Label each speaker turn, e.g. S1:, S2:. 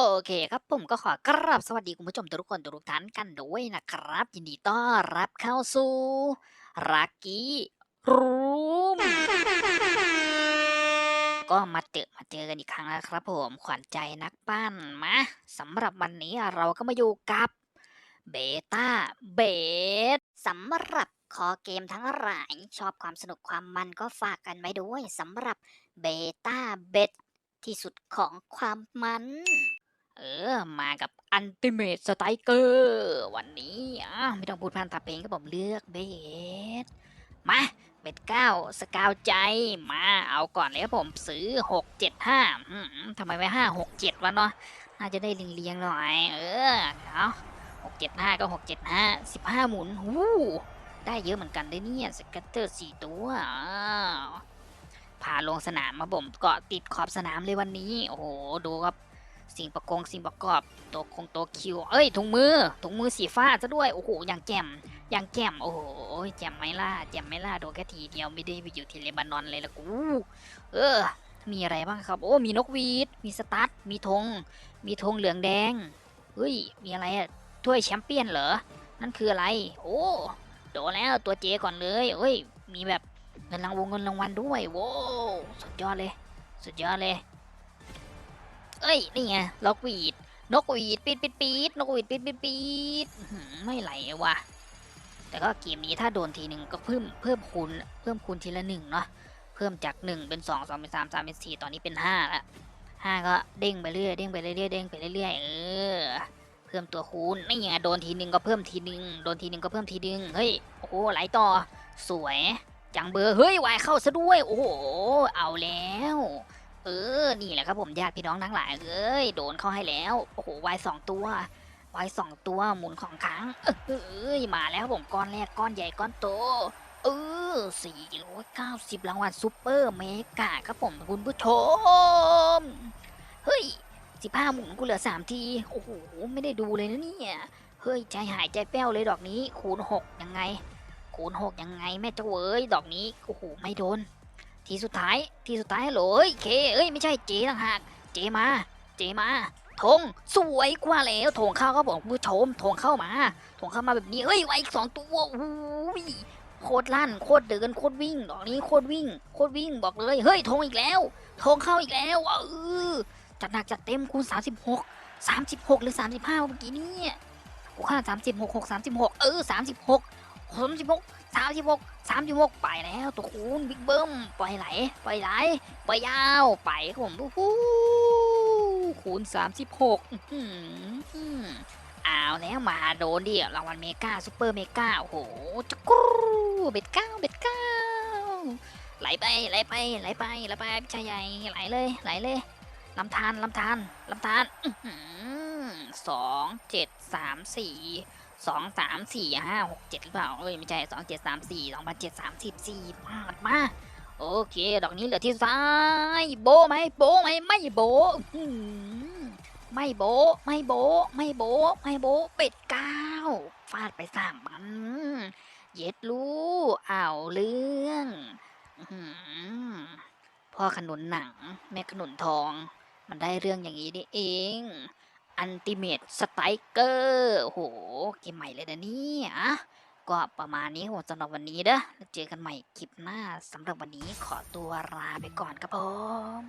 S1: โอเคครับผมก็ขอกราบสวัสดีคุณผู้ชมทุกคนทุกท่านกันด้วยนะครับ ยินดีต้อนรับเข้าสู่รักกี้รูมก็มาเจอมาเจอกันอีกครั้งแล้วครับผมขวัญใจนักปั้นมาสำหรับวันนี้เราก็มาอยู่กับเบต้าเบสสำหรับคอเกมทั้งหลาย ชอบความสนุกความมันก็ฝากกันไว้ด้วยสำหรับเบต้าเบสที่สุดของความมัน เออ มากับอันติเม e สไตรเกอร์วันนี้อะไม่ต้องพูดพันตาเพลงก็ผมเลือกเบสมาเบ็ดเก้าสกาวใจมาเอาก่อนเลยครับผมซื้อหกเจ็ดห้าทำไมไม่ห้าหกเจ็ดวะเนาะน่าจะได้เรียงๆหน่อย เออเอาหกเจ็ดห้าก็หกเจ็ดห้าสิบห้าหมุนหูได้เยอะเหมือนกันเลยเนี่ยสกัตเตอร์สี่ตัวอ้าวพาลงสนามมาบ่มเกาะติดขอบสนามเลยวันนี้ โอ้โห ดูครับ สิ่งประกงสิ่งประกอบตัวคงตัวคิว เอ้ยถุงมือถุงมือสีฟ้าซะด้วย โอ้โหอย่างแจ่มอย่างแจ่มโอ้โหแจ่มไหมล่ะแจ่มไหมล่ะโดนแค่ทีเดียวไม่ได้ไปอยู่ที่เลบานอนเลยละกูเออ มีอะไรบ้างครับ โอ้มีนกวีดมีสตั๊ดมีธงมีธงเหลืองแดงเฮ้ยมีอะไรอะถ้วยแชมเปี้ยนเหรอนั่นคืออะไร โอ้โดนแล้วตัวเจก่อนเลยเอ้ยมีแบบเงินรางวงเงินรางวัลด้วยโว้สุดยอดเลย สุดยอดเลย เอ้ย นี่ไงล็อกวีดนกวีดปีดปีดปีดนกวีดปีดปีดปีดไม่ไหลว่ะ แต่ก็เกมนี้ถ้าโดนทีหนึ่งก็เพิ่มเพิ่มคูณเพิ่มคูณทีละหนึ่งเนาะเพิ่มจากหนึ่งเป็นสองสองเป็นสามสามเป็นสี่ตอนนี้เป็นห้าละห้าก็เด้งไปเรื่อยเด้งไปเรื่อยเด้งไปเรื่อยเออเพิ่มตัวคูณนี่ไงโดนทีหนึ่งก็เพิ่มทีหนึ่งโดนทีหนึ่งก็เพิ่มทีหนึ่งเฮ้ยโอ้โหไหลต่อ สวย จังเบอร์เฮ้ยวายเข้าซะด้วย โอ้โหเอาแล้ว เออ นี่แหละครับผมญาติพี่น้องทั้งหลายเอ้ย โดนเข้าให้แล้ว โอ้โห วายสองตัว วายสองตัวหมุนของครั้งเอ้ย มาแล้วผมก้อนแรกก้อนใหญ่ก้อนโต เออสี่ร้อยเก้าสิบรางวัลซูเปอร์เมกาครับผมคุณผู้ชม เฮ้ยสิบห้าหมุนกูเหลือสามที โอ้โห ไม่ได้ดูเลยนะเนี่ย เฮ้ย ใจหายใจแป้วเลยดอกนี้ คูณหกยังไง คูณหกยังไงแม่เจ้าเว้ย ดอกนี้ โอ้โห ไม่โดน ทีสุดท้าย ทีสุดท้ายฮัลโหลเฮ้ยเคเอ้ยไม่ใช่เจต่างหากเจมา เจมาธงสวยกว่าแล้วธงเข้าก็บอกผู้ชมธงเข้ามาธงเข้ามาแบบนี้เอ้ยไว้อีกสองตัวอุ้ยโคตรลั่นโคตรเดินโคตรวิ่งดอกนี้โคตรวิ่งโคตรวิ่งบอกเลยเฮ้ยธงอีกแล้วธงเข้าอีกแล้วเออจัดหนักจัดเต็มคูณสามสิบหกสามสิบหกหรือสามสิบห้าเมื่อกี้เนี่ยโอ้ค่าสามสิบหกหกสามสิบหกเออสาม สามสิบหกสามสิบหกไปแล้วตัวคูณบิ๊กเบิ้มปล่อยไหลปล่อยไหลปล่อยยาวไปครับผมฮู้คูณสามสิบหกเอาแล้วมาโดนดิรางวัลเมกาซูเปอร์เมกาโอ้โหจะกรูเบ็ดเก้าเบ็ดเก้าไหลไปไหลไปไหลไปไหลไปพี่ชายใหญ่ไหลเลยไหลเลยลำธารลำธารลำธารสองเจ็ด สามสี่สองสามสี่ห้าหกเจ็ดหรือเปล่าเอ้ยไม่ใช่สองเจ็ดสามสี่สองพันเจ็ดสามสิบสี่พลาดมาโอเค ดอกนี้เหลือที่ซ้าย โบไหมโบไหมไม่โบไม่โบไม่โบไม่โบไม่โบเป็ดเก้าฟาดไปสามมันเย็ดรู้อ้าวเรื่องอพ่อขนุนหนัง แม่ขนุนทอง มันได้เรื่องอย่างนี้นี่เอง อันติเมตสไตรเกอร์โห เกมใหม่เลยนะนี่อะก็ประมาณนี้หัวสำหรับวันนี้เด้อแล้วเจอกันใหม่คลิปหน้าสำหรับวันนี้ขอตัวลาไปก่อนครับผม